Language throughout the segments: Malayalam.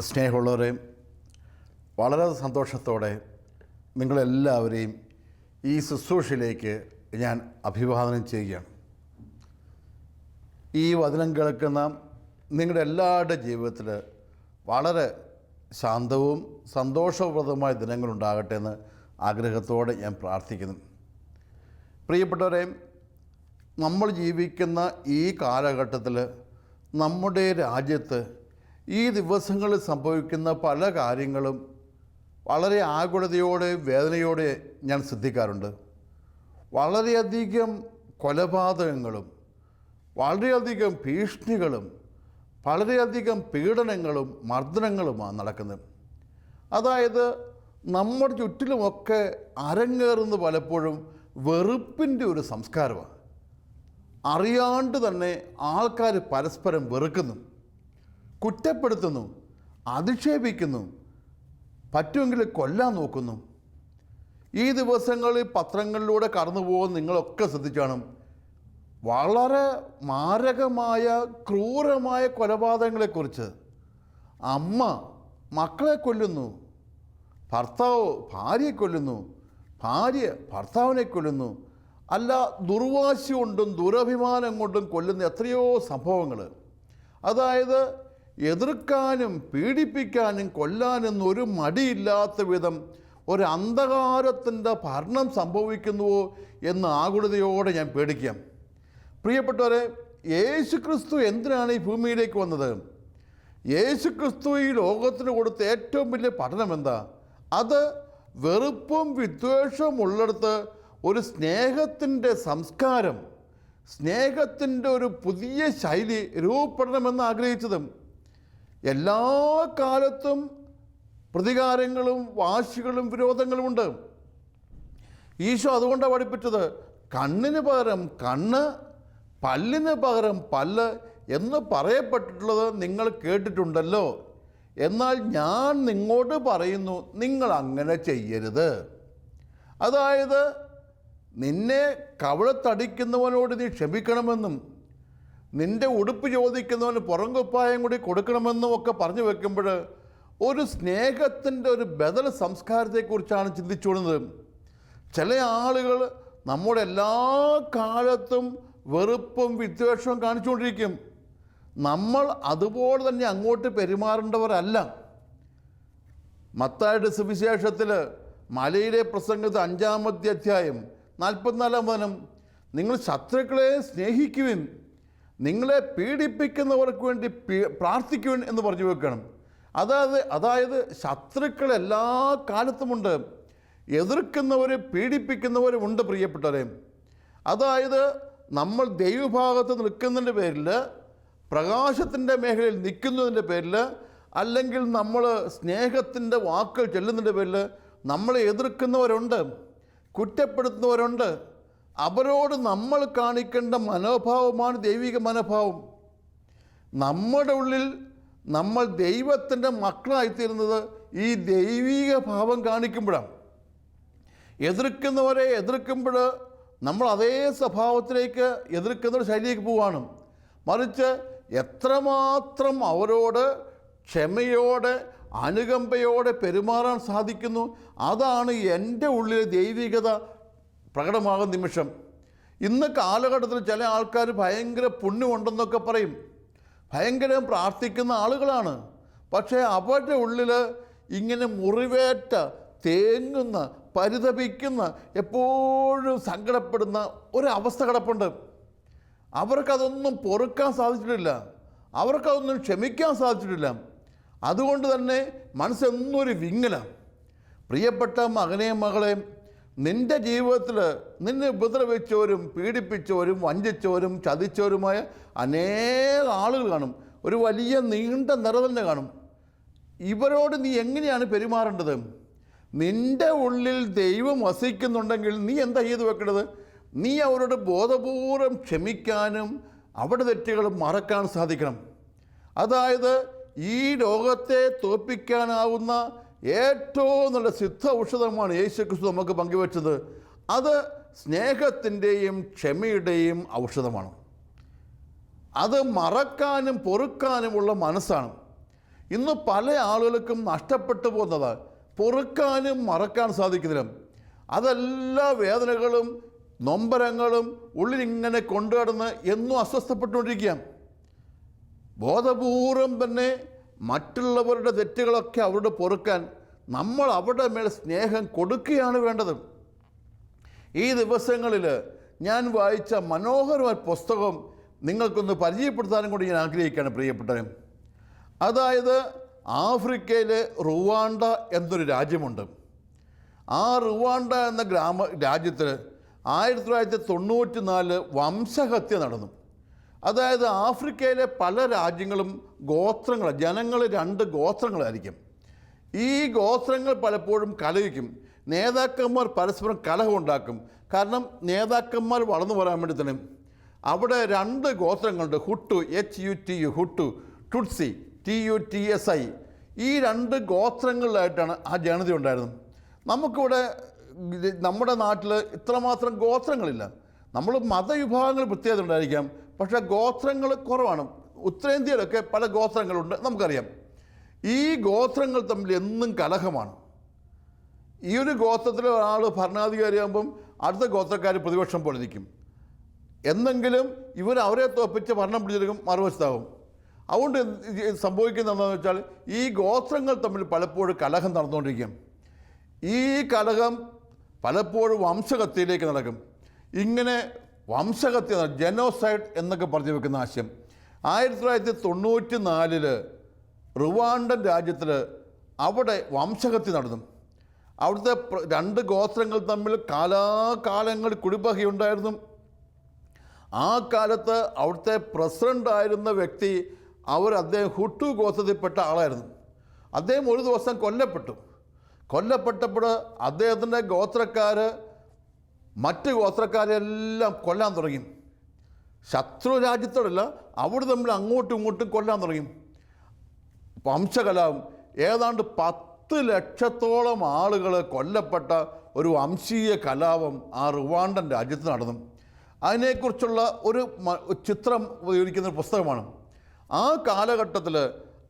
സ്നേഹമുള്ളവരെ വളരെ സന്തോഷത്തോടെ നിങ്ങളെല്ലാവരെയും ഈ ശുശ്രൂഷയിലേക്ക് ഞാൻ അഭിവാദനം ചെയ്യുകയാണ്. ഈ വചനം കേൾക്കുന്ന നിങ്ങളുടെ എല്ലാവരുടെ ജീവിതത്തിൽ വളരെ ശാന്തവും സന്തോഷപ്രദവുമായ ദിനങ്ങളുണ്ടാകട്ടെ എന്ന് ആഗ്രഹത്തോടെ ഞാൻ പ്രാർത്ഥിക്കുന്നു. പ്രിയപ്പെട്ടവരെ നമ്മൾ ജീവിക്കുന്ന ഈ കാലഘട്ടത്തിൽ നമ്മുടെ രാജ്യത്ത് ഈ ദിവസങ്ങളിൽ സംഭവിക്കുന്ന പല കാര്യങ്ങളും വളരെ ആകുലതയോടെ വേദനയോടെ ഞാൻ ശ്രദ്ധിക്കാറുണ്ട്. വളരെയധികം കൊലപാതകങ്ങളും വളരെയധികം ഭീഷണികളും വളരെയധികം പീഡനങ്ങളും മർദ്ദനങ്ങളുമാണ് നടക്കുന്നത്. അതായത് നമ്മുടെ ചുറ്റിലുമൊക്കെ അരങ്ങേറുന്നത് പലപ്പോഴും വെറുപ്പിന്റെ ഒരു സംസ്കാരമാണ്. അറിയാണ്ട് തന്നെ ആൾക്കാർ പരസ്പരം വെറുക്കുന്നു കുറ്റപ്പെടുത്തുന്നു അധിക്ഷേപിക്കുന്നു പറ്റുമെങ്കിൽ കൊല്ലാൻ നോക്കുന്നു. ഈ ദിവസങ്ങളിൽ പത്രങ്ങളിലൂടെ കടന്നു പോകുന്ന നിങ്ങളൊക്കെ ശ്രദ്ധിച്ചാണ് വളരെ മാരകമായ ക്രൂരമായ കൊലപാതകങ്ങളെക്കുറിച്ച്. അമ്മ മക്കളെ കൊല്ലുന്നു ഭർത്താവ് ഭാര്യയെ കൊല്ലുന്നു ഭാര്യ ഭർത്താവിനെ കൊല്ലുന്നു. അല്ല ദുർവാശി കൊണ്ടും ദുരഭിമാനം കൊണ്ടും കൊല്ലുന്ന എത്രയോ സംഭവങ്ങൾ. അതായത് എതിർക്കാനും പീഡിപ്പിക്കാനും കൊല്ലാനും ഒരു മടിയില്ലാത്ത വിധം ഒരു അന്ധകാരത്തിന്റെ ഭരണം സംഭവിക്കുന്നുവോ എന്ന് ആകുലതയോടെ ഞാൻ പേടിക്കാം. പ്രിയപ്പെട്ടവരെ യേശു ക്രിസ്തു എന്തിനാണ് ഈ ഭൂമിയിലേക്ക് വന്നത്? യേശു ക്രിസ്തു ഈ ലോകത്തിന് കൊടുത്ത ഏറ്റവും വലിയ പഠനം എന്താ അത് വെറുപ്പും വിദ്വേഷവും ഉള്ളിടത്ത് ഒരു സ്നേഹത്തിന്റെ സംസ്കാരം സ്നേഹത്തിന്റെ ഒരു പുതിയ ശൈലി രൂപപ്പെടണമെന്ന് ആഗ്രഹിച്ചതും എല്ലാ കാലത്തും പ്രതികാരങ്ങളും വാശികളും വിരോധങ്ങളുമുണ്ട് ഈശോ അതുകൊണ്ടാണ് പഠിപ്പിച്ചത് കണ്ണിന് പകരം കണ്ണ് പല്ലിന് പകരം പല്ല് എന്ന് പറയപ്പെട്ടിട്ടുള്ളത് നിങ്ങൾ കേട്ടിട്ടുണ്ടല്ലോ. എന്നാൽ ഞാൻ നിങ്ങോട്ട് പറയുന്നു നിങ്ങൾ അങ്ങനെ ചെയ്യരുത്. അതായത് നിന്നെ കവളത്തടിക്കുന്നവനോട് നീ ക്ഷമിക്കണമെന്നും നിന്റെ ഉടുപ്പ് ചോദിക്കുന്നവന് പുറംകുപ്പായം കൂടി കൊടുക്കണമെന്നും ഒക്കെ പറഞ്ഞു വെക്കുമ്പോൾ ഒരു സ്നേഹത്തിന്റെ ഒരു ബദൽ സംസ്കാരത്തെക്കുറിച്ചാണ് ചിന്തിച്ചുകൊള്ളുന്നത്. ചില ആളുകൾ നമ്മുടെ എല്ലാ കാലത്തും വെറുപ്പും വിദ്വേഷവും കാണിച്ചുകൊണ്ടിരിക്കും. നമ്മൾ അതുപോലെ തന്നെ അങ്ങോട്ട് പെരുമാറേണ്ടവരല്ല. മത്തായുടെ സുവിശേഷത്തിൽ മലയിലെ പ്രസംഗത്തെ അഞ്ചാമത്തെ അധ്യായം നാൽപ്പത്തിനാലാം വനം നിങ്ങൾ ശത്രുക്കളെ സ്നേഹിക്കുവിൻ നിങ്ങളെ പീഡിപ്പിക്കുന്നവർക്ക് വേണ്ടി പ്രാർത്ഥിക്കുവിൻ എന്ന് പറഞ്ഞു വെക്കണം. അതായത് അതായത് ശത്രുക്കൾ എല്ലാ കാലത്തുമുണ്ട് എതിർക്കുന്നവർ പീഡിപ്പിക്കുന്നവരും ഉണ്ട് പ്രിയപ്പെട്ടവരെ. അതായത് നമ്മൾ ദൈവഭാഗത്ത് നിൽക്കുന്നതിന്റെ പേരിൽ പ്രകാശത്തിന്റെ മേഖലയിൽ നിൽക്കുന്നതിന്റെ പേരിൽ അല്ലെങ്കിൽ നമ്മൾ സ്നേഹത്തിന്റെ വാക്കുകൾ ചെല്ലുന്നതിന്റെ പേരിൽ നമ്മളെ എതിർക്കുന്നവരുണ്ട് കുറ്റപ്പെടുത്തുന്നവരുണ്ട്. അവരോട് നമ്മൾ കാണിക്കേണ്ട മനോഭാവമാണ് ദൈവിക മനോഭാവം. നമ്മുടെ ഉള്ളിൽ നമ്മൾ ദൈവത്തിന്റെ മക്കളായിത്തീരുന്നത് ഈ ദൈവിക ഭാവം കാണിക്കുമ്പോഴാണ്. എതിർക്കുന്നവരെ എതിർക്കുമ്പോൾ നമ്മൾ അതേ സ്വഭാവത്തിലേക്ക് എതിർക്കുന്ന ശൈലിയിലേക്ക് പോവാണ്. മറിച്ച് എത്രമാത്രം അവരോട് ക്ഷമയോടെ അനുകമ്പയോടെ പെരുമാറാൻ സാധിക്കുന്നു? അതാണ് എന്റെ ഉള്ളിലെ ദൈവികത പ്രകടമാകുന്ന നിമിഷം. ഇന്ന് കാലഘട്ടത്തിൽ ചില ആൾക്കാർ ഭയങ്കര പുണ്യമുണ്ടെന്നൊക്കെ പറയും. ഭയങ്കരം പ്രാർത്ഥിക്കുന്ന ആളുകളാണ്. പക്ഷേ അവരുടെ ഉള്ളിൽ ഇങ്ങനെ മുറിവേറ്റ തേങ്ങുന്ന പരിതപിക്കുന്ന എപ്പോഴും സങ്കടപ്പെടുന്ന ഒരവസ്ഥ കിടപ്പുണ്ട്. അവർക്കതൊന്നും പൊറുക്കാൻ സാധിച്ചിട്ടില്ല. അവർക്കതൊന്നും ക്ഷമിക്കാൻ സാധിച്ചിട്ടില്ല. അതുകൊണ്ട് തന്നെ മനസ്സെന്നും ഒരു വിങ്ങലാണ് പ്രിയപ്പെട്ട മകനെ മകളെ നിന്റെ ജീവിതത്തിൽ നിന്നെ ഉപദ്രവിച്ചവരും പീഡിപ്പിച്ചവരും വഞ്ചിച്ചവരും ചതിച്ചവരുമായ അനേക ആളുകൾ കാണും. ഒരു വലിയ നീണ്ട നിറ തന്നെ കാണും. ഇവരോട് നീ എങ്ങനെയാണ് പെരുമാറേണ്ടത്? നിന്റെ ഉള്ളിൽ ദൈവം വസിക്കുന്നുണ്ടെങ്കിൽ നീ എന്താ ചെയ്തു വെക്കേണ്ടത്? നീ അവരോട് ബോധപൂർവം ക്ഷമിക്കാനും അവിടെ തെറ്റുകൾ മറക്കാൻ സാധിക്കണം. അതായത് ഈ ലോകത്തെ തോൽപ്പിക്കാനാവുന്ന ഏറ്റവും നല്ല സിദ്ധ ഔഷധമാണ് യേശുക്രിസ്തു നമുക്ക് പങ്കുവച്ചത്. അത് സ്നേഹത്തിന്റെയും ക്ഷമയുടെയും ഔഷധമാണ്. അത് മറക്കാനും പൊറുക്കാനുമുള്ള മനസ്സാണ്. ഇന്ന് പല ആളുകൾക്കും നഷ്ടപ്പെട്ടു പോകുന്നത് പൊറുക്കാനും മറക്കാൻ സാധിക്കുന്നില്ല. അതെല്ലാ വേദനകളും നൊമ്പരങ്ങളും ഉള്ളിലിങ്ങനെ കൊണ്ടുകടന്ന് എന്നും അസ്വസ്ഥപ്പെട്ടുകൊണ്ടിരിക്കുക ബോധപൂർവം തന്നെ മറ്റുള്ളവരുടെ തെറ്റുകളൊക്കെ അവരുടെ പൊറുക്കാൻ നമ്മൾ അവരുടെ മേൽ സ്നേഹം കൊടുക്കുകയാണ് വേണ്ടത്. ഈ ദിവസങ്ങളിൽ ഞാൻ വായിച്ച മനോഹരമായ പുസ്തകം നിങ്ങൾക്കൊന്ന് പരിചയപ്പെടുത്താനും കൂടി ഞാൻ ആഗ്രഹിക്കുകയാണ് പ്രിയപ്പെട്ടവരും. അതായത് ആഫ്രിക്കയിലെ റുവാണ്ട എന്നൊരു രാജ്യമുണ്ട്. ആ റുവാണ്ട എന്ന ഗ്രാമ രാജ്യത്തിൽ ആയിരത്തി തൊള്ളായിരത്തി തൊണ്ണൂറ്റി നാല് വംശഹത്യ നടന്നു. അതായത് ആഫ്രിക്കയിലെ പല രാജ്യങ്ങളും ഗോത്രങ്ങൾ ജനങ്ങൾ രണ്ട് ഗോത്രങ്ങളായിരിക്കും. ഈ ഗോത്രങ്ങൾ പലപ്പോഴും കലഹിക്കും. നേതാക്കന്മാർ പരസ്പരം കലഹമുണ്ടാക്കും കാരണം നേതാക്കന്മാർ വളർന്നു വരാൻ വേണ്ടി തന്നെ അവിടെ രണ്ട് ഗോത്രങ്ങളുണ്ട്. Hutu H U T U Hutu Tutsi T U T S I ഈ രണ്ട് ഗോത്രങ്ങളിലായിട്ടാണ് ആ ജനത ഉണ്ടായിരുന്നത് നമുക്കിവിടെ നമ്മുടെ നാട്ടിൽ ഇത്രമാത്രം ഗോത്രങ്ങളില്ല. നമ്മൾ മതവിഭാഗങ്ങൾ പ്രത്യേകത ഉണ്ടായിരിക്കാം. പക്ഷേ ഗോത്രങ്ങൾ കുറവാണ്. ഉത്തരേന്ത്യയിലൊക്കെ പല ഗോത്രങ്ങളുണ്ട്. നമുക്കറിയാം. ഈ ഗോത്രങ്ങൾ തമ്മിൽ എന്നും കലഹമാണ്. ഈ ഒരു ഗോത്രത്തിലെ ഒരാൾ ഭരണാധികാരിയാകുമ്പം അടുത്ത ഗോത്രക്കാർ പ്രതിപക്ഷം പോലെ നിൽക്കും. എന്നെങ്കിലും ഇവർ അവരെ തോപ്പിച്ച് ഭരണം പിടിച്ചെടുക്കും മറുവശത്താകും അതുകൊണ്ട് സംഭവിക്കുന്നത് എന്താണെന്ന് വെച്ചാൽ ഈ ഗോത്രങ്ങൾ തമ്മിൽ പലപ്പോഴും കലഹം നടന്നുകൊണ്ടിരിക്കും ഈ കലഹം പലപ്പോഴും വംശഹത്യയിലേക്ക് നടക്കും. ഇങ്ങനെ വംശഹത്യ ജനോസൈഡ് എന്നൊക്കെ പറഞ്ഞു വെക്കുന്ന ആശയം. ആയിരത്തി തൊള്ളായിരത്തി തൊണ്ണൂറ്റി നാലിൽ റുവാണ്ടൻ രാജ്യത്തിൽ അവിടെ വംശഹത്യ നടന്നു. അവിടുത്തെ രണ്ട് ഗോത്രങ്ങൾ തമ്മിൽ കാലാകാലങ്ങൾ കുടിബഹയുണ്ടായിരുന്നു. ആ കാലത്ത് അവിടുത്തെ പ്രസിഡന്റ് ആയിരുന്ന വ്യക്തി അവർ അദ്ദേഹം ഹുട്ടു ഗോത്രത്തിൽപ്പെട്ട ആളായിരുന്നു. അദ്ദേഹം ഒരു ദിവസം കൊല്ലപ്പെട്ടു. കൊല്ലപ്പെട്ടപ്പോൾ അദ്ദേഹത്തിന്റെ ഗോത്രക്കാർ മറ്റ് ഗോത്രക്കാരെല്ലാം കൊല്ലാൻ തുടങ്ങി. ശത്രു രാജ്യത്തോടല്ല അവിടെ തമ്മിൽ അങ്ങോട്ടും ഇങ്ങോട്ടും കൊല്ലാൻ തുടങ്ങി. വംശകലാവും ഏതാണ്ട് പത്ത് ലക്ഷത്തോളം ആളുകൾ കൊല്ലപ്പെട്ട ഒരു വംശീയ കലാപം ആ റുവാണ്ടൻ രാജ്യത്ത് നടന്നു. അതിനെക്കുറിച്ചുള്ള ഒരു ചിത്രം ഉപയോഗിക്കുന്ന പുസ്തകമാണ്. ആ കാലഘട്ടത്തിൽ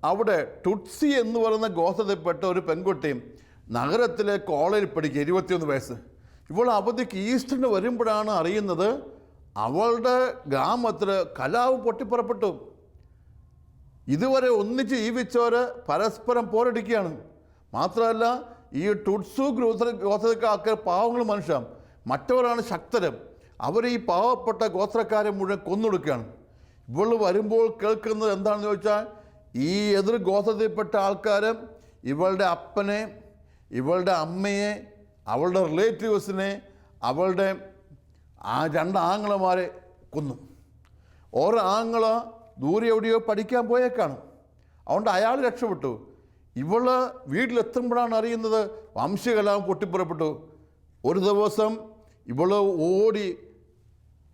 അവിടെ ടുട്സി എന്ന് പറയുന്ന ഗോത്രത്തിൽപ്പെട്ട ഒരു പെൺകുട്ടി നഗരത്തിലെ കോളേജിൽ പഠിക്കുക ഇരുപത്തിയൊന്ന് വയസ്സ്. ഇവൾ അവധിക്ക് ഈസ്റ്ററിന് വരുമ്പോഴാണ് അറിയുന്നത് അവളുടെ ഗ്രാമത്തിൽ കലാവ് പൊട്ടിപ്പുറപ്പെട്ടു. ഇതുവരെ ഒന്നിച്ച് ജീവിച്ചവർ പരസ്പരം പോരടിക്കുകയാണ്. മാത്രമല്ല ഈ ടുട്സു ഗോത്ര ഗോത്രക്കാർക്ക് പാവങ്ങൾ മനുഷ്യരാണ് മറ്റവരാണ് ശക്തരും. അവർ ഈ പാവപ്പെട്ട ഗോത്രക്കാരെ മുഴുവൻ കൊന്നൊടുക്കുകയാണ്. ഇവൾ വരുമ്പോൾ കേൾക്കുന്നത് എന്താണെന്ന് ചോദിച്ചാൽ ഈ എതിർ ഗോത്രത്തിൽപ്പെട്ട ആൾക്കാരും ഇവളുടെ അപ്പനെ ഇവളുടെ അമ്മയെ അവളുടെ റിലേറ്റീവ്സിനെ അവളുടെ ആ രണ്ട് ആങ്ങളമാരെ കൊന്നു. ഓരോ ഒരാങ്ങള ദൂരെ എവിടെയോ പഠിക്കാൻ പോയേക്കാണ്. അതുകൊണ്ട് അയാൾ രക്ഷപ്പെട്ടു. ഇവൾ വീട്ടിലെത്തുമ്പോഴാണ് അറിയുന്നത് വംശകലാം പൊട്ടിപ്പുറപ്പെട്ടു ഒരു ദിവസം ഇവൾ ഓടി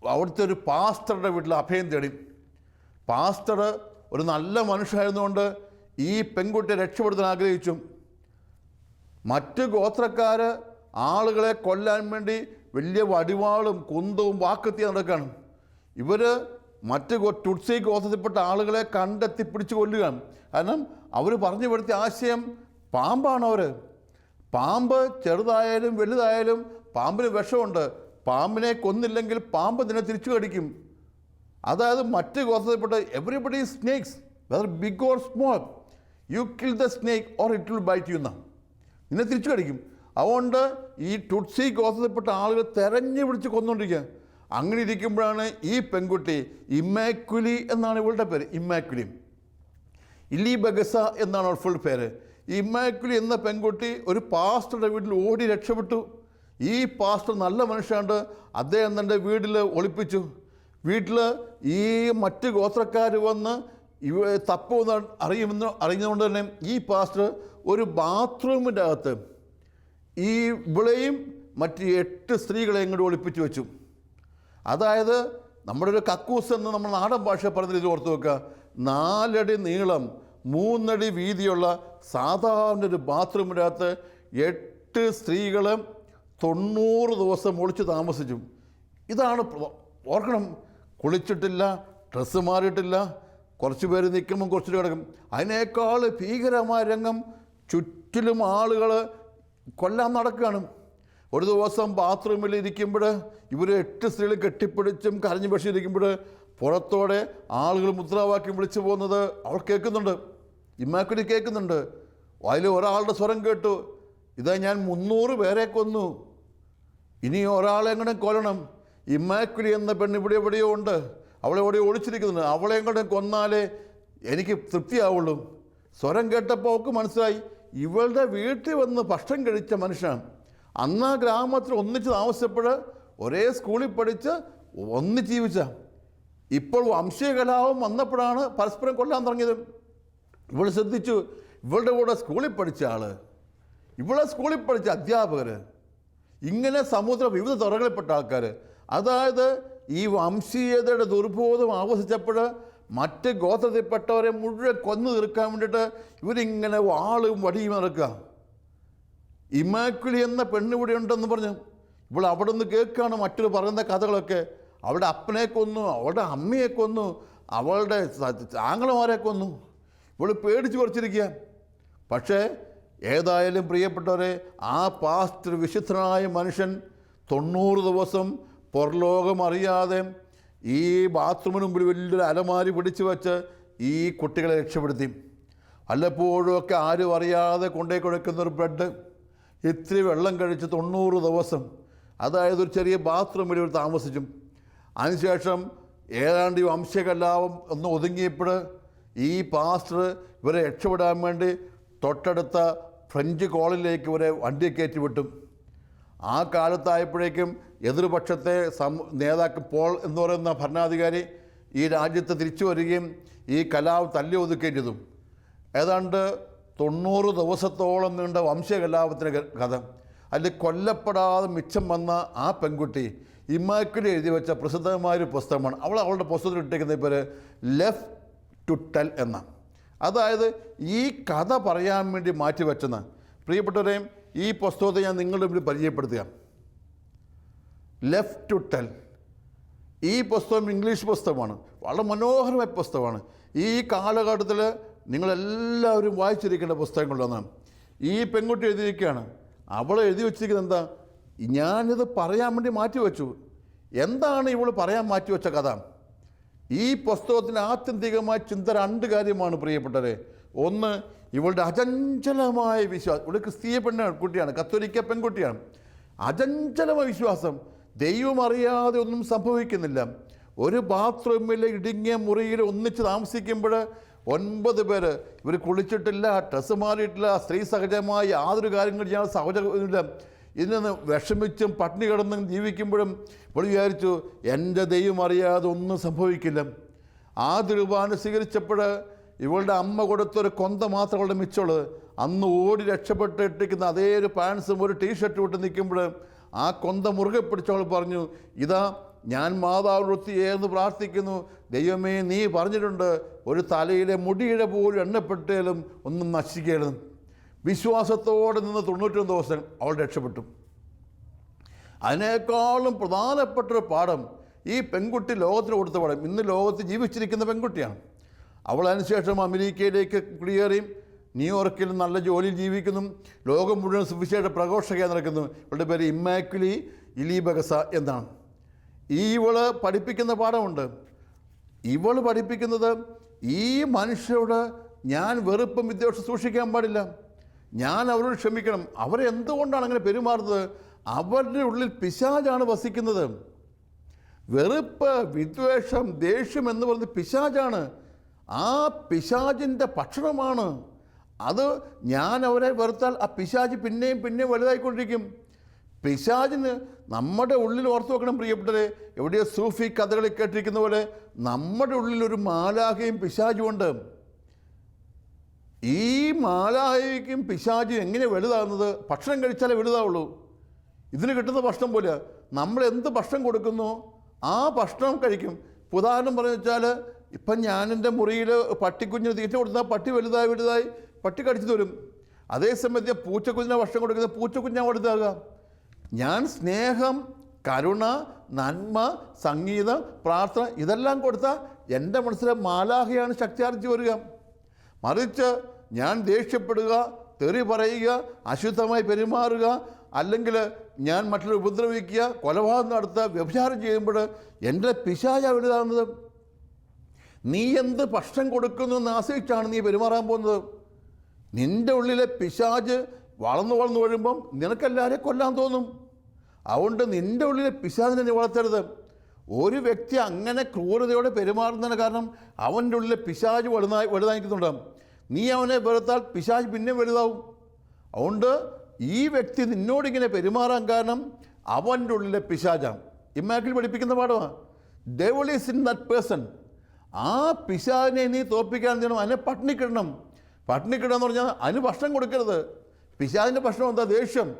അവിടുത്തെ ഒരു പാസ്റ്ററുടെ വീട്ടിൽ അഭയം തേടി. പാസ്റ്റർ ഒരു നല്ല മനുഷ്യനായിരുന്നുകൊണ്ട് ഈ പെൺകുട്ടിയെ രക്ഷപ്പെടുത്താൻ ആഗ്രഹിച്ചു. മറ്റ് ഗോത്രക്കാർ ആളുകളെ കൊല്ലാൻ വേണ്ടി വലിയ വടിവാളും കുന്തവും വാക്കെത്തി നടക്കുകയാണ് ഇവർ മറ്റ് ടുട്സി ഗോത്രത്തിൽപ്പെട്ട ആളുകളെ കണ്ടെത്തി പിടിച്ച് കൊല്ലുകയാണ്. കാരണം അവർ പറഞ്ഞു പെടുത്തിയ ആശയം പാമ്പാണ് അവർ പാമ്പ് ചെറുതായാലും വലുതായാലും പാമ്പിന് വിഷമുണ്ട്. പാമ്പിനെ കൊന്നില്ലെങ്കിൽ പാമ്പ് നിന്നെ തിരിച്ചു കടിക്കും. അതായത് മറ്റ് ഗോത്രത്തിൽപ്പെട്ട everybody snakes whether big or small you kill the snake or it will bite you എന്നാ നിന്നെ തിരിച്ചു കടിക്കും അതുകൊണ്ട് ഈ ടുട്സി ഗോത്രത്തിൽപ്പെട്ട ആളുകൾ തെരഞ്ഞു പിടിച്ച് കൊന്നുകൊണ്ടിരിക്കുക അങ്ങനെ ഇരിക്കുമ്പോഴാണ് ഈ പെൺകുട്ടി ഇമ്മാക്കുലി എന്നാണ് ഇവളുടെ പേര്. ഇമ്മാക്കുലി. ഇല്ലി ബഗസ എന്നാണ് അവൾ ഫുൾ പേര്. ഇമ്മാക്കുലി എന്ന പെൺകുട്ടി ഒരു പാസ്റ്ററുടെ വീട്ടിൽ ഓടി രക്ഷപ്പെട്ടു. ഈ പാസ്റ്റർ നല്ല മനുഷ്യണ്ട് അദ്ദേഹം തന്റെ വീട്ടിൽ ഒളിപ്പിച്ചു. വീട്ടിൽ ഈ മറ്റ് ഗോത്രക്കാർ വന്ന് ഇവ തപ്പുമെന്ന് അറിയുമെന്ന് അറിഞ്ഞതുകൊണ്ട് തന്നെ ഈ പാസ്റ്റർ ഒരു ബാത്റൂമിന്റെ അകത്ത് ഈ ഇവളെയും മറ്റ് എട്ട് സ്ത്രീകളെയും ഇങ്ങോട്ട് ഒളിപ്പിച്ചു വെച്ചു. അതായത് നമ്മുടെ ഒരു കക്കൂസ് എന്ന് നമ്മൾ നാടൻ ഭാഷ പറഞ്ഞ രീതി ഓർത്ത് വെക്കുക. നാലടി നീളം മൂന്നടി വീതിയുള്ള സാധാരണ ഒരു ബാത്റൂമിന്റെ അകത്ത് എട്ട് സ്ത്രീകളും തൊണ്ണൂറ് ദിവസം ഒളിച്ച് താമസിച്ചു. ഇതാണ് ഓർക്കണം. കുളിച്ചിട്ടില്ല ഡ്രസ്സ് മാറിയിട്ടില്ല. കുറച്ച് പേര് നിൽക്കുമ്പം കുറച്ചു കിടക്കും. അതിനേക്കാൾ ഭീകരമായ രംഗം ചുറ്റിലും ആളുകൾ കൊല്ലാൻ നടക്കുകയാണ്. ഒരു ദിവസം ബാത്റൂമിൽ ഇരിക്കുമ്പോൾ ഇവർ എട്ട് സ്ത്രീകൾ കെട്ടിപ്പിടിച്ചും കരഞ്ഞു പക്ഷിയിരിക്കുമ്പോൾ പുറത്തോടെ ആളുകൾ മുദ്രാവാക്യം വിളിച്ചു പോകുന്നത് അവൾ കേൾക്കുന്നുണ്ട്. ഇമ്മാക്കുടി കേൾക്കുന്നുണ്ട്. അതിൽ ഒരാളുടെ സ്വരം കേട്ടു. ഇതാ ഞാൻ മുന്നൂറ് പേരെ കൊന്നു. ഇനി ഒരാളെ കൂടെ കൊല്ലണം. ഇമ്മാക്കുടി എന്ന പെണ്ണ് ഇവിടെ എവിടെയോ ഉണ്ട്. അവളെ എവിടെയോ ഒളിച്ചിരിക്കുന്നുണ്ട്. അവളെ കൂടെ കൊന്നാലേ എനിക്ക് തൃപ്തിയാവുള്ളൂ. സ്വരം കേട്ടപ്പോൾ അവൾക്ക് മനസ്സിലായി. ഇവളുടെ വീട്ടിൽ വന്ന് ഭക്ഷണം കഴിച്ച മനുഷ്യനാണ് അന്ന് ആ ഗ്രാമത്തിൽ ഒന്നിച്ച് താമസിച്ചപ്പോൾ ഒരേ സ്കൂളിൽ പഠിച്ച് ഒന്നിച്ച് ജീവിച്ച. ഇപ്പോൾ വംശീയ കലാപം വന്നപ്പോഴാണ് പരസ്പരം കൊല്ലാൻ തുടങ്ങിയത്. ഇവൾ ശ്രദ്ധിച്ചു ഇവളുടെ കൂടെ സ്കൂളിൽ പഠിച്ച ആൾ ഇവളെ സ്കൂളിൽ പഠിച്ച അധ്യാപകർ ഇങ്ങനെ സമുദ്ര വിവിധ തുറകളിൽപ്പെട്ട ആൾക്കാർ അതായത് ഈ വംശീയതയുടെ ദുർബോധം ആവസിച്ചപ്പോൾ മറ്റ് ഗോത്രത്തിൽപ്പെട്ടവരെ മുഴുവൻ കൊന്നു തീർക്കാൻ വേണ്ടിയിട്ട് ഇവരിങ്ങനെ വാളും വടിയും നടക്കുക. ഇമാക്കുലി എന്ന പെണ്ണ് കൂടി ഉണ്ടെന്ന് പറഞ്ഞു ഇവൾ അവിടെ നിന്ന് കേൾക്കുകയാണ് മറ്റൊരു പറയുന്ന കഥകളൊക്കെ. അവളുടെ അപ്പനെ കൊന്നു അവളുടെ അമ്മയെ കൊന്നു അവളുടെ ആങ്ങളമാരെ കൊന്നു. ഇവൾ പേടിച്ച് കുറച്ചിരിക്കുക പക്ഷേ ഏതായാലും പ്രിയപ്പെട്ടവരെ ആ പാസ്റ്റർ വിശുദ്ധനായ മനുഷ്യൻ തൊണ്ണൂറ് ദിവസം പുറലോകം അറിയാതെ ഈ ബാത്റൂമിന് മുമ്പിൽ വലിയൊരു അലമാരി പിടിച്ചു വെച്ച് ഈ കുട്ടികളെ രക്ഷപ്പെടുത്തി. വല്ലപ്പോഴും ഒക്കെ ആരും അറിയാതെ കൊണ്ടേ കൊടുക്കുന്ന ഒരു ബ്രെഡ് ഇത്തിരി വെള്ളം കഴിച്ച് തൊണ്ണൂറ് ദിവസം അതായത് ഒരു ചെറിയ ബാത്റൂമിൽ ഇവർ താമസിച്ചു. അതിനുശേഷം ഏതാണ്ട് ഈ വംശകലാപം ഒന്ന് ഒതുങ്ങിയപ്പോൾ ഈ പാസ്റ്റർ ഇവരെ രക്ഷപ്പെടാൻ വേണ്ടി തൊട്ടടുത്ത ഫ്രഞ്ച് കോളനിലേക്ക് ഇവരെ വണ്ടി കയറ്റി വിട്ടു. ആ കാലത്തായപ്പോഴേക്കും എതിർപക്ഷത്തെ സം നേതാക്കൾ പോൾ എന്ന് പറയുന്ന ഭരണാധികാരി ഈ രാജ്യത്ത് തിരിച്ചു വരികയും ഈ കലാവ് തല്ലി ഒതുക്കുകയും ചെയ്തു. ഏതാണ്ട് തൊണ്ണൂറ് ദിവസത്തോളം നീണ്ട വംശകലാപത്തിന്റെ കഥ. അതിൽ കൊല്ലപ്പെടാതെ മിച്ചം വന്ന ആ പെൺകുട്ടി ഇമ്മാക്കുലി എഴുതി വെച്ച പ്രസിദ്ധമായൊരു പുസ്തകമാണ്. അവൾ അവളുടെ പുസ്തകത്തിൽ ഇട്ടിരിക്കുന്ന പേര് ലെഫ് ടു ടെൽ എന്ന അതായത് ഈ കഥ പറയാൻ വേണ്ടി മാറ്റി മാറ്റിവെച്ചെന്ന്. പ്രിയപ്പെട്ടവരെയും ഈ പുസ്തകത്തെ ഞാൻ നിങ്ങളുടെ മുമ്പിൽ പരിചയപ്പെടുത്തുക. ലെഫ്റ്റ് ടു ടെൽ ഈ പുസ്തകം ഇംഗ്ലീഷ് പുസ്തകമാണ്. വളരെ മനോഹരമായ പുസ്തകമാണ്. ഈ കാലഘട്ടത്തിൽ നിങ്ങളെല്ലാവരും വായിച്ചിരിക്കേണ്ട പുസ്തകങ്ങളിലൊന്നാണ് ഈ പെൺകുട്ടി എഴുതിയിരിക്കുകയാണ്. അവൾ എഴുതി വച്ചിരിക്കുന്നത് എന്താ? ഞാനിത് പറയാൻ വേണ്ടി മാറ്റി വെച്ചു. എന്താണ് ഇവൾ പറയാൻ മാറ്റി വെച്ച കഥ? ഈ പുസ്തകത്തിന്റെ ആത്യന്തികമായ ചിന്ത രണ്ട് കാര്യമാണ് പ്രിയപ്പെട്ടവരെ. ഒന്ന് ഇവളുടെ അചഞ്ചലമായ വിശ്വാസം. ഇവിടെ ക്രിസ്തീയ പെണ്ണ കുട്ടിയാണ് കത്തോലിക്ക പെൺകുട്ടിയാണ്. അചഞ്ചലമായ വിശ്വാസം. ദൈവം അറിയാതെ ഒന്നും സംഭവിക്കുന്നില്ല. ഒരു ബാത്റൂമിൽ ഇടുങ്ങിയ മുറിയിൽ ഒന്നിച്ച് താമസിക്കുമ്പോൾ ഒൻപത് പേര് ഇവർ കുളിച്ചിട്ടില്ല ഡ്രസ്സ് മാറിയിട്ടില്ല സ്ത്രീ സഹജമായ യാതൊരു കാര്യങ്ങളും ചെയ്യാൻ സഹജമില്ല ഇതിൽ നിന്ന് വിഷമിച്ചും പട്ടിണി കിടന്നും ജീവിക്കുമ്പോഴും ഇപ്പോൾ വിചാരിച്ചു എന്റെ ദൈവം അറിയാതെ ഒന്നും സംഭവിക്കില്ല. ആ തിരുവാന സ്വീകരിച്ചപ്പോൾ ഇവളുടെ അമ്മ കൊടുത്തൊരു കൊന്ത മാത്രം അവളുടെ മിച്ചുള്ളത് അന്ന് ഓടി രക്ഷപ്പെട്ട് ഇട്ടിരിക്കുന്ന അതേ ഒരു പാൻസും ഒരു ടീഷർട്ടും ഇട്ട് നിൽക്കുമ്പോൾ ആ കൊന്ത മുറുകെ പിടിച്ചവൾ പറഞ്ഞു ഇതാ ഞാൻ മാതാവിനൊത്തി ഏർന്ന് പ്രാർത്ഥിക്കുന്നു. ദൈവമേ നീ പറഞ്ഞിട്ടുണ്ട് ഒരു തലയിലെ മുടിയുടെ പോലും എണ്ണപ്പെട്ടേലും ഒന്നും നശിക്കരുത് വിശ്വാസത്തോടെ നിന്ന് തൊണ്ണൂറ്റൊന്ന് ദിവസം അവൾ രക്ഷപ്പെട്ടു. അതിനേക്കാളും പ്രധാനപ്പെട്ട ഒരു പാഠം ഈ പെൺകുട്ടി ലോകത്തിന് കൊടുത്ത പാഠം. ഇന്ന് ലോകത്ത് ജീവിച്ചിരിക്കുന്ന പെൺകുട്ടിയാണ്. അവൾ അതിനുശേഷം അമേരിക്കയിലേക്ക് കുടിയേറിയും ന്യൂയോർക്കിൽ നല്ല ജോലിയിൽ ജീവിക്കുന്നു. ലോകം മുഴുവൻ സുവിശേഷ പ്രഘോഷകയായി നടക്കുന്നു. ഇവളുടെ പേര് ഇമ്മാക്കുലി ഇലീബഗസ എന്നാണ്. ഈ ഇവൾ പഠിപ്പിക്കുന്ന പാഠമുണ്ട്. ഇവൾ പഠിപ്പിക്കുന്നത് ഈ മനുഷ്യരോട് ഞാൻ വെറുപ്പും വിദ്വേഷം സൂക്ഷിക്കാൻ പാടില്ല. ഞാൻ അവരോട് ക്ഷമിക്കണം. അവരെന്തുകൊണ്ടാണ് അങ്ങനെ പെരുമാറുന്നത്? അവരുടെ ഉള്ളിൽ പിശാചാണ് വസിക്കുന്നത്. വെറുപ്പ് വിദ്വേഷം ദേഷ്യം എന്ന് പറയുന്നത് പിശാചാണ്. ആ പിശാചിന്റെ ഭക്ഷണമാണ്. അത് ഞാൻ അവരെ വെറുത്താൽ ആ പിശാച് പിന്നെയും പിന്നെയും വലുതായിക്കൊണ്ടിരിക്കും. പിശാചിന് നമ്മുടെ ഉള്ളിൽ ഓർത്തു വെക്കണം പ്രിയപ്പെട്ടവരെ. എവിടെയോ സൂഫി കഥകളിൽ കേട്ടിരിക്കുന്ന പോലെ നമ്മുടെ ഉള്ളിൽ ഒരു മാലാഹയും പിശാചുമുണ്ട് ഈ മാലാഹയ്ക്കും പിശാചും എങ്ങനെ വലുതാകുന്നത്? ഭക്ഷണം കഴിച്ചാലേ വലുതാവുള്ളൂ. ഇതിന് കിട്ടുന്ന ഭക്ഷണം പോലെ നമ്മൾ എന്ത് ഭക്ഷണം കൊടുക്കുന്നു? ആ ഭക്ഷണം കഴിക്കും. ഉദാഹരണം പറഞ്ഞു വെച്ചാൽ ഇപ്പം എന്റെ മുറിയിൽ പട്ടിക്കുഞ്ഞിന് തീറ്റ കൊടുത്താൽ പട്ടി വലുതായി വലുതായി പട്ടി കടിച്ചു തരും. അതേസമയത്ത് പൂച്ചക്കുഞ്ഞിനെ ഭക്ഷണം കൊടുക്കുന്ന പൂച്ചക്കുഞ്ഞാണ് വലുതാകുക ഞാൻ സ്നേഹം കരുണ നന്മ സംഗീതം പ്രാർത്ഥന ഇതെല്ലാം കൊടുത്താൽ എന്റെ മനസ്സിലെ മാലാഹയാണ് ശക്തിയാർജിച്ച് വരിക. മറിച്ച് ഞാൻ ദേഷ്യപ്പെടുക തെറി പറയുക അശുദ്ധമായി പെരുമാറുക അല്ലെങ്കിൽ ഞാൻ മറ്റുള്ളവർ ഉപദ്രവിക്കുക കൊലപാതകം നടത്തുക വ്യഭിചാരം ചെയ്യുമ്പോൾ എന്റെ പിശാച വലുതാകുന്നത് നീ എന്ത് ഭക്ഷണം കൊടുക്കുന്നു എന്ന് ആശ്രയിച്ചാണ് നീ പെരുമാറാൻ പോകുന്നത്? നിന്റെ ഉള്ളിലെ പിശാജ് വളർന്നു വളർന്നു വരുമ്പം നിനക്കെല്ലാവരെയും കൊല്ലാൻ തോന്നും. അതുകൊണ്ട് നിന്റെ ഉള്ളിലെ പിശാജിനെ നീ വളർത്തരുത്. ഒരു വ്യക്തി അങ്ങനെ ക്രൂരതയോടെ പെരുമാറുന്നതിന് കാരണം അവന്റെ ഉള്ളിലെ പിശാജ് വലുതായി വലുതായിരിക്കുന്നുണ്ടാകും നീ അവനെ വെറുത്താൽ പിശാജ് പിന്നെ വലുതാവും. അതുകൊണ്ട് ഈ വ്യക്തി നിന്നോടിങ്ങനെ പെരുമാറാൻ കാരണം അവന്റെ ഉള്ളിലെ പിശാജാണ് ഇമ്മാക്കിൽ പഠിപ്പിക്കുന്ന പാഠമാണ് devil is in that person ആ പിശാചിനെ നീ തോൽപ്പിക്കാൻ ചെയ്യണം അതിനെ പട്ടിണിക്കിടണം. പട്ടിണിക്കിടുക എന്ന് പറഞ്ഞാൽ അതിന് ഭക്ഷണം കൊടുക്കരുത്. പിശാചിന്റെ ഭക്ഷണം എന്താ? ദേഷ്യം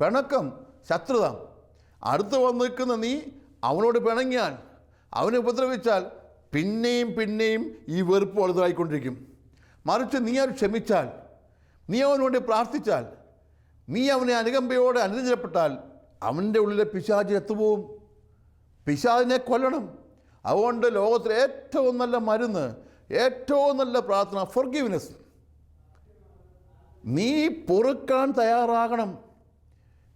പിണക്കം ശത്രുത. അടുത്ത് വന്ന് നിൽക്കുന്ന നീ അവനോട് പിണങ്ങിയാൽ അവനെ ഉപദ്രവിച്ചാൽ പിന്നെയും പിന്നെയും ഈ വെറുപ്പ് വലുതായിക്കൊണ്ടിരിക്കും. മറിച്ച് നീ അവൻ ക്ഷമിച്ചാൽ നീ അവന് വേണ്ടി പ്രാർത്ഥിച്ചാൽ നീ അവനെ അനുകമ്പയോടെ അനുരഞ്ജനപ്പെട്ടാൽ അവന്റെ ഉള്ളിലെ പിശാചി എത്തുപോവും കൊല്ലണം. അതുകൊണ്ട് ലോകത്തിലെ ഏറ്റവും നല്ല മരുന്ന് ഏറ്റവും നല്ല പ്രാർത്ഥന ഫൊർഗീവ്നെസ് നീ പൊറുക്കാൻ തയ്യാറാകണം.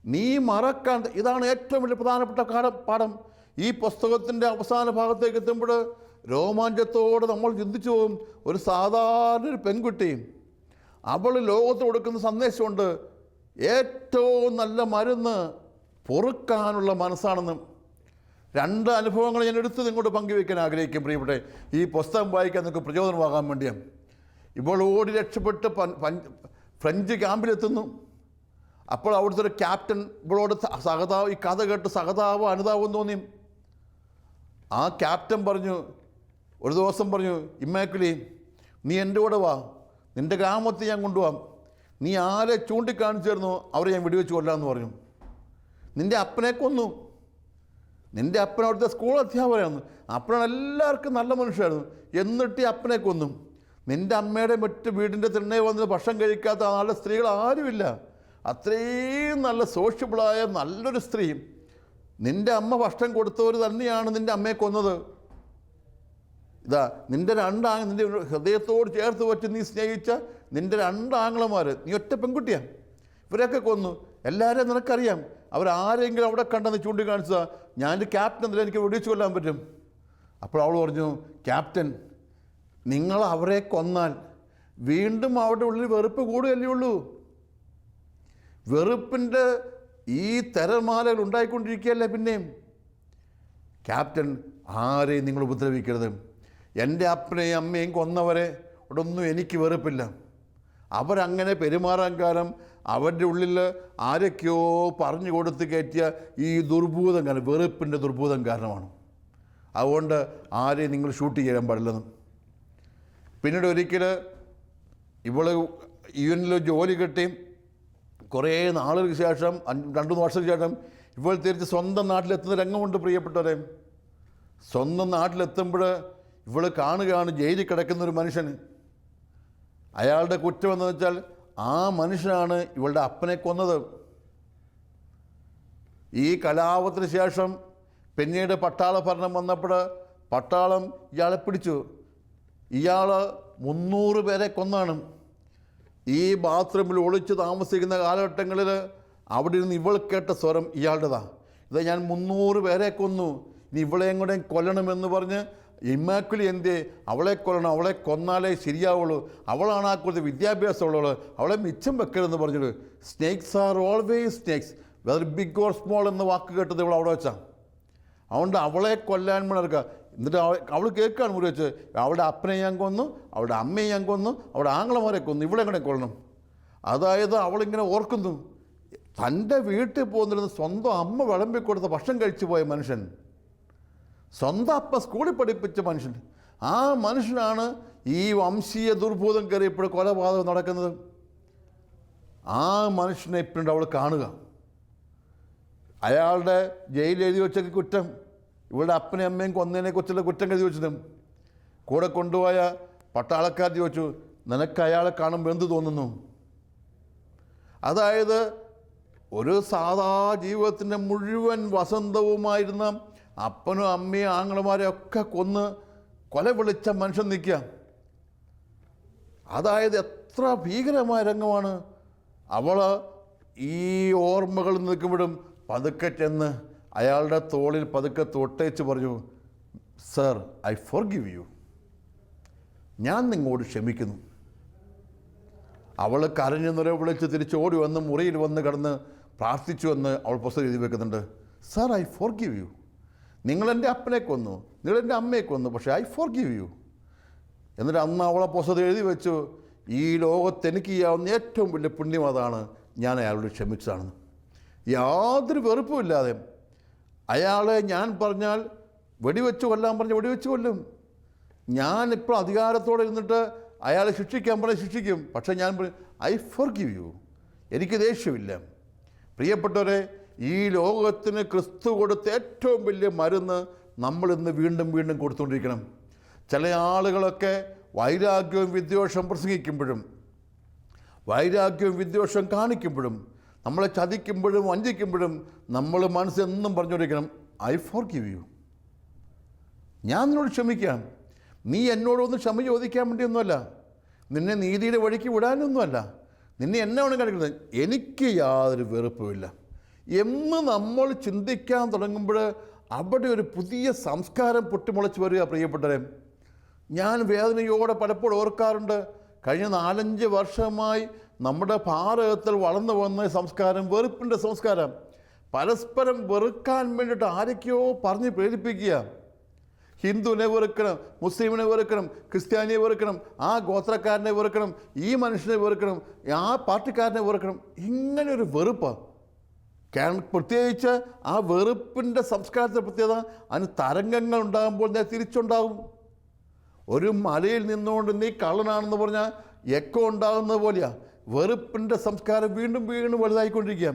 നീ മറക്കാൻ ഇതാണ് ഏറ്റവും വലിയ പ്രധാനപ്പെട്ട കാലം പാഠം. ഈ പുസ്തകത്തിന്റെ അവസാന ഭാഗത്തേക്ക് എത്തുമ്പോൾ രോമാഞ്ചത്തോടെ നമ്മൾ ചിന്തിച്ചു പോകും ഒരു സാധാരണ ഒരു പെൺകുട്ടി അവൾ ലോകത്ത് കൊടുക്കുന്ന സന്ദേശമുണ്ട് ഏറ്റവും നല്ല മരുന്ന് പൊറുക്കാനുള്ള മനസ്സാണെന്ന്. രണ്ട് അനുഭവങ്ങൾ ഞാൻ എടുത്ത് നിങ്ങോട്ട് പങ്കുവെക്കാൻ ആഗ്രഹിക്കും പ്രിയപ്പെട്ടെ ഈ പുസ്തകം വായിക്കാൻ നിങ്ങൾക്ക് പ്രചോദനമാകാൻ വേണ്ടിയാണ് ഇപ്പോൾ ഓടി രക്ഷപ്പെട്ട് ഫ്രഞ്ച് ക്യാമ്പിലെത്തുന്നു. അപ്പോൾ അവിടുത്തെ ഒരു ക്യാപ്റ്റൻ ഇവളോട് സഹതാവ് ഈ കഥ കേട്ട് സഹതാവ് അനുതാപം തോന്നി ആ ക്യാപ്റ്റൻ പറഞ്ഞു ഒരു ദിവസം പറഞ്ഞു ഇമ്മാക്കുലി നീ എന്റെ കൂടെ വാ. നിന്റെ ഗ്രാമത്തിൽ ഞാൻ കൊണ്ടുപോകാം നീ ആരെ ചൂണ്ടിക്കാണിച്ചിരുന്നു അവരെ ഞാൻ വെടിവെച്ച് കൊല്ലാമെന്ന് പറഞ്ഞു. നിന്റെ അപ്പനെ കൊന്നു. നിന്റെ അപ്പൻ അവിടുത്തെ സ്കൂൾ അധ്യാപകനായിരുന്നു. അപ്പനാണ് എല്ലാവർക്കും നല്ല മനുഷ്യനായിരുന്നു. എന്നിട്ട് ഈ അപ്പനെ കൊന്നു. നിന്റെ അമ്മയുടെ മറ്റ് വീടിന്റെ തിണ്ണയിൽ വന്ന് ഭക്ഷണം കഴിക്കാത്ത നല്ല സ്ത്രീകൾ ആരുമില്ല. അത്രയും നല്ല സോഷ്യബിളായ നല്ലൊരു സ്ത്രീ. നിന്റെ അമ്മ ഭക്ഷണം കൊടുത്തവർ തന്നെയാണ് നിന്റെ അമ്മയെ കൊന്നത്. ഇതാ നിന്റെ രണ്ടാങ് നിന്റെ ഹൃദയത്തോട് ചേർത്ത് വെച്ച് നീ സ്നേഹിച്ച നിന്റെ രണ്ടാങ്ങളമാർ നീ ഒറ്റ പെൺകുട്ടിയാണ് ഇവരെയൊക്കെ കൊന്നു. എല്ലാവരെയും നിനക്കറിയാം. അവരാരെങ്കിലും അവിടെ കണ്ടെന്ന് ചൂണ്ടിക്കാണിച്ചതാ. ഞാൻ ക്യാപ്റ്റൻ എന്നല്ല എനിക്ക് വെടിവെച്ച് കൊല്ലാൻ പറ്റും? അപ്പോൾ അവൾ പറഞ്ഞു ക്യാപ്റ്റൻ നിങ്ങൾ അവരെ കൊന്നാൽ വീണ്ടും അവരുടെ ഉള്ളിൽ വെറുപ്പ് കൂടുകയല്ലേ ഉള്ളൂ. വെറുപ്പിന്റെ ഈ തരമാലകൾ ഉണ്ടായിക്കൊണ്ടിരിക്കുകയല്ലേ പിന്നെയും. ക്യാപ്റ്റൻ ആരെയും നിങ്ങൾ ഉപദ്രവിക്കരുത്. എന്റെ അപ്പനെയും അമ്മയും കൊന്നവരെ ഒന്നും എനിക്ക് വെറുപ്പില്ല. അവരങ്ങനെ പെരുമാറാൻ കാരണം അവരുടെ ഉള്ളിൽ ആരൊക്കെയോ പറഞ്ഞു കൊടുത്ത് കയറ്റിയ ഈ ദുർഭൂതം കാരണം വെറുപ്പിന്റെ ദുർഭൂതം കാരണമാണ്. അതുകൊണ്ട് ആരെയും നിങ്ങൾ ഷൂട്ട് ചെയ്യാൻ പാടില്ലെന്ന്. പിന്നീട് ഒരിക്കൽ ഇവൾ യു എനിൽ ജോലി കിട്ടി. കുറേ നാളുകൾക്ക് ശേഷം രണ്ട് മൂന്ന് വർഷത്തിന് ശേഷം ഇവൾ തിരിച്ച് സ്വന്തം നാട്ടിലെത്തുന്ന രംഗമുണ്ട് പ്രിയപ്പെട്ടവരെ. സ്വന്തം നാട്ടിലെത്തുമ്പോൾ ഇവൾ കാണുകയാണ് ജയിലിൽ കിടക്കുന്ന ഒരു മനുഷ്യന്. അയാളുടെ കുറ്റം എന്ന് വെച്ചാൽ ആ മനുഷ്യനാണ് ഇവളുടെ അപ്പനെ കൊന്നത്. ഈ കലാപത്തിന് ശേഷം പിന്നീട് പട്ടാള ഭരണം വന്നപ്പോൾ പട്ടാളം ഇയാളെ പിടിച്ചു. ഇയാൾ മുന്നൂറ് പേരെ കൊന്നാണ്. ഈ ബാത്റൂമിൽ ഒളിച്ച് താമസിക്കുന്ന കാലഘട്ടങ്ങളിൽ അവിടെ നിന്ന് ഇവൾ കേട്ട സ്വരം ഇയാളുടേതാണ് ഇത് ഞാൻ മുന്നൂറ് പേരെ കൊന്നു. ഇനി ഇവളെയും കൂടെ കൊല്ലണമെന്ന് പറഞ്ഞ് ഇമ്മാക്കുലി എന്തേ? അവളെ കൊല്ലണം അവളെ കൊന്നാലേ ശരിയാവുള്ളൂ. അവളാണ് ആ കൂടുതൽ വിദ്യാഭ്യാസമുള്ളവൾ. അവളെ മിച്ചം വെക്കരുതെന്ന് പറഞ്ഞിട്ട് snakes are always snakes whether big or small എന്ന വാക്ക് കേട്ടത് ഇവൾ അവിടെ വെച്ചാൽ അതുകൊണ്ട് അവളെ കൊല്ലാൻ വേണ്ടി എന്നിട്ട് അവൾ അവൾ കേൾക്കുകയാണ് മുറി വെച്ച്. അവളുടെ അപ്പനെ ഞാൻ കൊന്നു അവളുടെ അമ്മയെ ഞാൻ കൊന്നു അവളുടെ ആങ്ങളമാരെ കൊന്നു. ഇവിടെ എങ്ങനെ കൊല്ലണം? അതായത് അവളിങ്ങനെ ഓർക്കുന്നു. തന്റെ വീട്ടിൽ പോകുന്നിരുന്ന സ്വന്തം അമ്മ വിളമ്പിക്കൊടുത്ത ഭക്ഷണം കഴിച്ചു പോയ മനുഷ്യൻ. സ്വന്തം അപ്പ സ്കൂളിൽ പഠിപ്പിച്ച മനുഷ്യൻ. ആ മനുഷ്യനാണ് ഈ വംശീയ ദുർഭൂതം ഇപ്പോഴും കൊലപാതകം നടക്കുന്നത്. ആ മനുഷ്യനെ ഇപ്പോഴും അവൾ കാണുക. അയാളുടെ ജയിലിൽ എഴുതി വെച്ച കുറ്റം ഇവളുടെ അപ്പനെയും അമ്മയും കൊന്നതിനെ കുറിച്ചുള്ള കുറ്റം എഴുതി വെച്ചതും കൂടെ കൊണ്ടുപോയ പട്ടാളക്കാർ ചോദിച്ചു നിനക്ക് അയാളെ കാണുമ്പോൾ എന്ത് തോന്നുന്നു? അതായത് ഒരു സാധാ ജീവിതത്തിന്റെ മുഴുവൻ വസന്തവുമായിരുന്ന അപ്പനും അമ്മയും ആങ്ങളമാരെ ഒക്കെ കൊന്ന് കൊല വിളിച്ച മനുഷ്യൻ നിൽക്കുക. അതായത് എത്ര ഭീകരമായ രംഗമാണ്. അവൾ ഈ ഓർമ്മകൾ നിൽക്കുമ്പോഴും പതുക്കെ ചെന്ന് അയാളുടെ തോളിൽ പതുക്കെ തൊട്ടേച്ച് പറഞ്ഞു sir I forgive you. ഞാൻ നിങ്ങളോട് ക്ഷമിക്കുന്നു. അവൾ കരഞ്ഞു നിറ വിളിച്ച് തിരിച്ച് ഓടി വന്ന് മുറിയിൽ വന്ന് കിടന്ന് പ്രാർത്ഥിച്ചു എന്ന് അവൾ പുസ്തകം എഴുതി വെക്കുന്നുണ്ട്. Sir I forgive you. നിങ്ങളെന്റെ അപ്പനെ കൊന്നു നിങ്ങളെന്റെ അമ്മയെ കൊന്നു പക്ഷേ ഐ ഫോർ ഗിവ് യു. എന്നിട്ട് അന്ന് അവളെ പുസ്തകം എഴുതി വെച്ചു ഈ ലോകത്ത് എനിക്ക് ചെയ്യാവുന്ന ഏറ്റവും വലിയ പുണ്യം അതാണ് ഞാൻ അയാളോട് ക്ഷമിച്ചതാണെന്ന് യാതൊരു വെറുപ്പുമില്ലാതെ അയാളെ ഞാൻ പറഞ്ഞാൽ വെടിവെച്ച് കൊല്ലാൻ പറഞ്ഞ് വെടിവെച്ച് കൊല്ലും. ഞാൻ ഞാനിപ്പോൾ അധികാരത്തോടെ ഇരുന്നിട്ട് അയാളെ ശിക്ഷിക്കാൻ പറഞ്ഞ് ശിക്ഷിക്കും പക്ഷേ ഞാൻ ഐ ഫോർ ഗിവ് യു. എനിക്ക് ദേഷ്യമില്ല. പ്രിയപ്പെട്ടവരെ ഈ ലോകത്തിന് ക്രിസ്തു കൊടുത്ത ഏറ്റവും വലിയ മരുന്ന് നമ്മൾ ഇന്ന് വീണ്ടും വീണ്ടും കൊടുത്തുകൊണ്ടിരിക്കണം. ചില ആളുകളൊക്കെ വൈരാഗ്യവും വിദ്വേഷം പ്രസംഗിക്കുമ്പോഴും വൈരാഗ്യവും വിദ്വേഷവും കാണിക്കുമ്പോഴും നമ്മളെ ചതിക്കുമ്പോഴും വഞ്ചിക്കുമ്പോഴും നമ്മൾ മനസ്സെന്നും പറഞ്ഞുകൊണ്ടിരിക്കണം ഐ ഫോർ ഗിവ് യു. ഞാൻ നിന്നോട് ക്ഷമിക്കാം. നീ എന്നോടൊന്ന് ക്ഷമ ചോദിക്കാൻ വേണ്ടിയൊന്നുമല്ല. നിന്നെ നീതിയുടെ വഴിക്ക് വിടാനൊന്നുമല്ല. നിന്നെ എന്നെ വേണം കാണിക്കുന്നത്? എനിക്ക് യാതൊരു വെറുപ്പുമില്ല. എന്ന് നമ്മൾ ചിന്തിക്കാൻ തുടങ്ങുമ്പോൾ അവിടെ ഒരു പുതിയ സംസ്കാരം പൊട്ടിമുളച്ച് വരിക പ്രിയപ്പെട്ടവരെ. ഞാൻ വേദനയോടെ പലപ്പോഴും ഓർക്കാറുണ്ട് കഴിഞ്ഞ നാലഞ്ച് വർഷമായി നമ്മുടെ ഭാരതത്തിൽ വളർന്നു വന്ന സംസ്കാരം വെറുപ്പിന്റെ സംസ്കാരം. പരസ്പരം വെറുക്കാൻ വേണ്ടിയിട്ട് ആരൊക്കെയോ പറഞ്ഞ് പ്രേരിപ്പിക്കുക ഹിന്ദുവിനെ വെറുക്കണം മുസ്ലിമിനെ വെറുക്കണം ക്രിസ്ത്യാനിയെ വെറുക്കണം ആ ഗോത്രക്കാരനെ വെറുക്കണം ഈ മനുഷ്യനെ വെറുക്കണം ആ പാർട്ടിക്കാരനെ വെറുക്കണം ഇങ്ങനെ ഒരു വെറുപ്പ്. കാരണം പ്രത്യേകിച്ച് ആ വെറുപ്പിന്റെ സംസ്കാരത്തെ പ്രത്യേകത അതിന് തരംഗങ്ങൾ ഉണ്ടാകുമ്പോൾ ഞാൻ തിരിച്ചുണ്ടാകും. ഒരു മലയിൽ നിന്നുകൊണ്ട് നീ കള്ളനാണെന്ന് പറഞ്ഞാൽ എക്കോ ഉണ്ടാകുന്നത് പോലെയാണ് വെറുപ്പിന്റെ സംസ്കാരം വീണ്ടും വീണ്ടും വലുതായിക്കൊണ്ടിരിക്കുക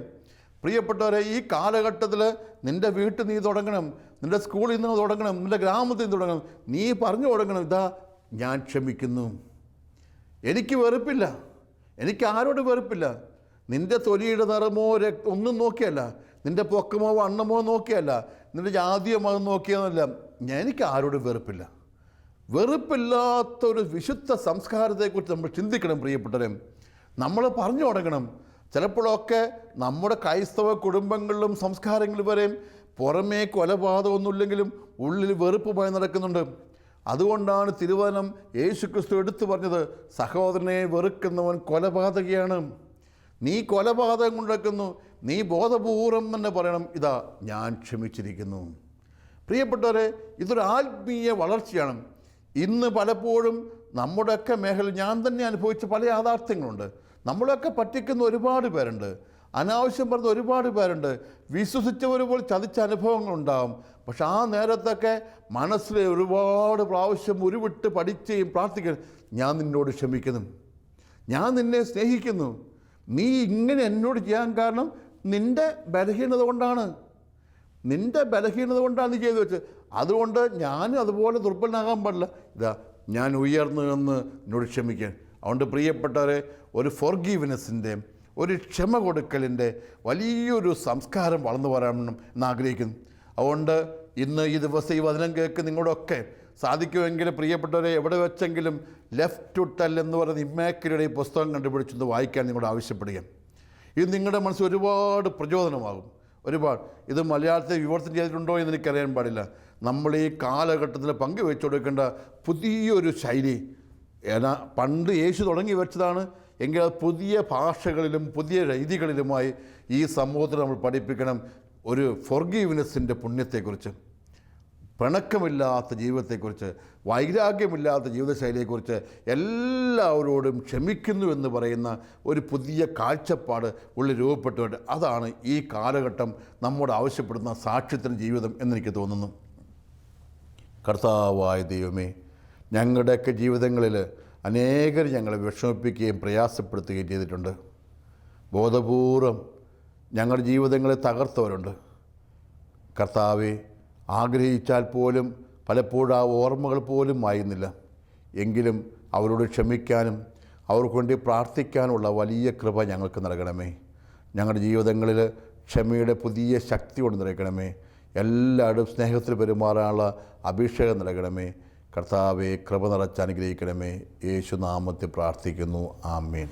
പ്രിയപ്പെട്ടവരെ ഈ കാലഘട്ടത്തിൽ നിന്റെ വീട്ടിൽ നീ തുടങ്ങണം നിന്റെ സ്കൂളിൽ നിന്ന് തുടങ്ങണം നിന്റെ ഗ്രാമത്തിൽ നിന്ന് തുടങ്ങണം. നീ പറഞ്ഞു തുടങ്ങണം ഇതാ ഞാൻ ക്ഷമിക്കുന്നു. എനിക്ക് വെറുപ്പില്ല. എനിക്ക് ആരോട് വെറുപ്പില്ല. നിന്റെ തൊലിയുടെ നിറമോ രക്ത ഒന്നും നോക്കിയല്ല. നിന്റെ പൊക്കമോ വണ്ണമോ നോക്കിയല്ല. നിന്റെ ജാതിയോ മതം നോക്കിയെന്നല്ല എനിക്ക് ആരോടും വെറുപ്പില്ല. വെറുപ്പില്ലാത്ത ഒരു വിശുദ്ധ സംസ്കാരത്തെക്കുറിച്ച് നമ്മൾ ചിന്തിക്കണം പ്രിയപ്പെട്ടവരെ. നമ്മൾ പറഞ്ഞു തുടങ്ങണം. ചിലപ്പോഴൊക്കെ നമ്മുടെ ക്രൈസ്തവ കുടുംബങ്ങളിലും സംസ്കാരങ്ങളിൽ വരെയും പുറമേ കൊലപാതകമൊന്നുമില്ലെങ്കിലും ഉള്ളിൽ വെറുപ്പ് വെറുപ്പുമായി നടക്കുന്നുണ്ട്. അതുകൊണ്ടാണ് തിരുവനം യേശുക്രിസ്തു എടുത്തു പറഞ്ഞത് സഹോദരനെ വെറുക്കുന്നവൻ കൊലപാതകയാണ്. നീ കൊലപാതകം കൊണ്ടിരിക്കുന്നു നീ ബോധപൂർവം തന്നെ പറയണം ഇതാ ഞാൻ ക്ഷമിച്ചിരിക്കുന്നു. പ്രിയപ്പെട്ടവരെ ഇതൊരു ആത്മീയ വളർച്ചയാണ്. ഇന്ന് പലപ്പോഴും നമ്മുടെയൊക്കെ മേഖല ഞാൻ തന്നെ അനുഭവിച്ച പല യാഥാർത്ഥ്യങ്ങളുണ്ട്. നമ്മളെയൊക്കെ പറ്റിക്കുന്ന ഒരുപാട് പേരുണ്ട്. അനാവശ്യം പറഞ്ഞ ഒരുപാട് പേരുണ്ട്. വിശ്വസിച്ചവർ പോലും ചതിച്ച അനുഭവങ്ങളുണ്ടാകും പക്ഷെ ആ നേരത്തൊക്കെ മനസ്സിലെ ഒരുപാട് പ്രാവശ്യം ഉരുവിട്ട് പഠിക്കുകയും പ്രാർത്ഥിക്കുകയും ഞാൻ നിന്നോട് ക്ഷമിക്കുന്നു. ഞാൻ നിന്നെ സ്നേഹിക്കുന്നു. നീ ഇങ്ങനെ എന്നോട് ചെയ്യാൻ കാരണം നിന്റെ ബലഹീനത കൊണ്ടാണ്. നിന്റെ ബലഹീനത കൊണ്ടാണ് നീ ചെയ്തു വെച്ചത്. അതുകൊണ്ട് ഞാനും അതുപോലെ ദുർബലനാകാൻ പാടില്ല. ഇതാ ഞാൻ ഉയർന്നു നിന്ന് എന്നോട് ക്ഷമിക്കാൻ. അതുകൊണ്ട് പ്രിയപ്പെട്ടവരെ ഒരു ഫോർഗീവ്നെസ്സിന്റെ ഒരു ക്ഷമ കൊടുക്കലിന്റെ വലിയൊരു സംസ്കാരം വളർന്നു വരണം എന്ന് ആഗ്രഹിക്കുന്നു അതുകൊണ്ട് ഇന്ന് ഈ ദിവസം ഈ വചനം കേൾക്ക് നിങ്ങളൊക്കെ സാധിക്കുമെങ്കിൽ പ്രിയപ്പെട്ടവരെ എവിടെ വെച്ചെങ്കിലും ലെഫ്റ്റ് ടു ടെൽ എന്ന് പറയുന്ന ഇമ്മേക്കരുടെ ഈ പുസ്തകം കണ്ടുപിടിച്ചൊന്ന് വായിക്കാൻ നിങ്ങളോട് ആവശ്യപ്പെടുകയാണ്. ഇത് നിങ്ങളുടെ മനസ്സിൽ ഒരുപാട് പ്രചോദനമാകും. ഒരുപാട്. ഇത് മലയാളത്തെ വിവർത്തനം ചെയ്തിട്ടുണ്ടോ എന്ന് എനിക്കറിയാൻ പാടില്ല. നമ്മൾ ഈ കാലഘട്ടത്തിൽ പങ്കുവെച്ചു കൊടുക്കേണ്ട പുതിയൊരു ശൈലി. ഏതാ പണ്ട് യേശു തുടങ്ങി വെച്ചതാണ്. എങ്കിൽ പുതിയ ഭാഷകളിലും പുതിയ രീതികളിലുമായി ഈ സമൂഹത്തിൽ നമ്മൾ പഠിപ്പിക്കണം. ഒരു ഫൊർഗീവ്നെസ്സിന്റെ പുണ്യത്തെക്കുറിച്ച്. പിണക്കമില്ലാത്ത ജീവിതത്തെക്കുറിച്ച് വൈരാഗ്യമില്ലാത്ത ജീവിതശൈലിയെക്കുറിച്ച് എല്ലാവരോടും ക്ഷമിക്കുന്നു എന്ന് പറയുന്ന ഒരു പുതിയ കാഴ്ചപ്പാട് ഉള്ളിൽ രൂപപ്പെട്ടുകൊണ്ട് അതാണ് ഈ കാലഘട്ടം നമ്മോട് ആവശ്യപ്പെടുന്ന സാക്ഷ്യത്തിന് ജീവിതം എന്നെനിക്ക് തോന്നുന്നു. കർത്താവായ ദൈവമേ ഞങ്ങളുടെയൊക്കെ ജീവിതങ്ങളിൽ അനേകർ ഞങ്ങളെ വിഷമിപ്പിക്കുകയും പ്രയാസപ്പെടുത്തുകയും ചെയ്തിട്ടുണ്ട്. ബോധപൂർവം ഞങ്ങളുടെ ജീവിതങ്ങളെ തകർത്തവരുണ്ട്. കർത്താവെ ആഗ്രഹിച്ചാൽ പോലും പലപ്പോഴും ആ ഓർമ്മകൾ പോലും മായുന്നില്ല. എങ്കിലും അവരോട് ക്ഷമിക്കാനും അവർക്ക് വേണ്ടി പ്രാർത്ഥിക്കാനുള്ള വലിയ കൃപ ഞങ്ങൾക്ക് നൽകണമേ. ഞങ്ങളുടെ ജീവിതങ്ങളിൽ ക്ഷമയുടെ പുതിയ ശക്തി കൊണ്ട് നിറയ്ക്കണമേ. എല്ലാവരും സ്നേഹത്തിൽ പെരുമാറാനുള്ള അഭിഷേകം നൽകണമേ. കർത്താവെ കൃപ നിറച്ച് അനുഗ്രഹിക്കണമേ. യേശുനാമത്തിൽ പ്രാർത്ഥിക്കുന്നു. ആമേൻ.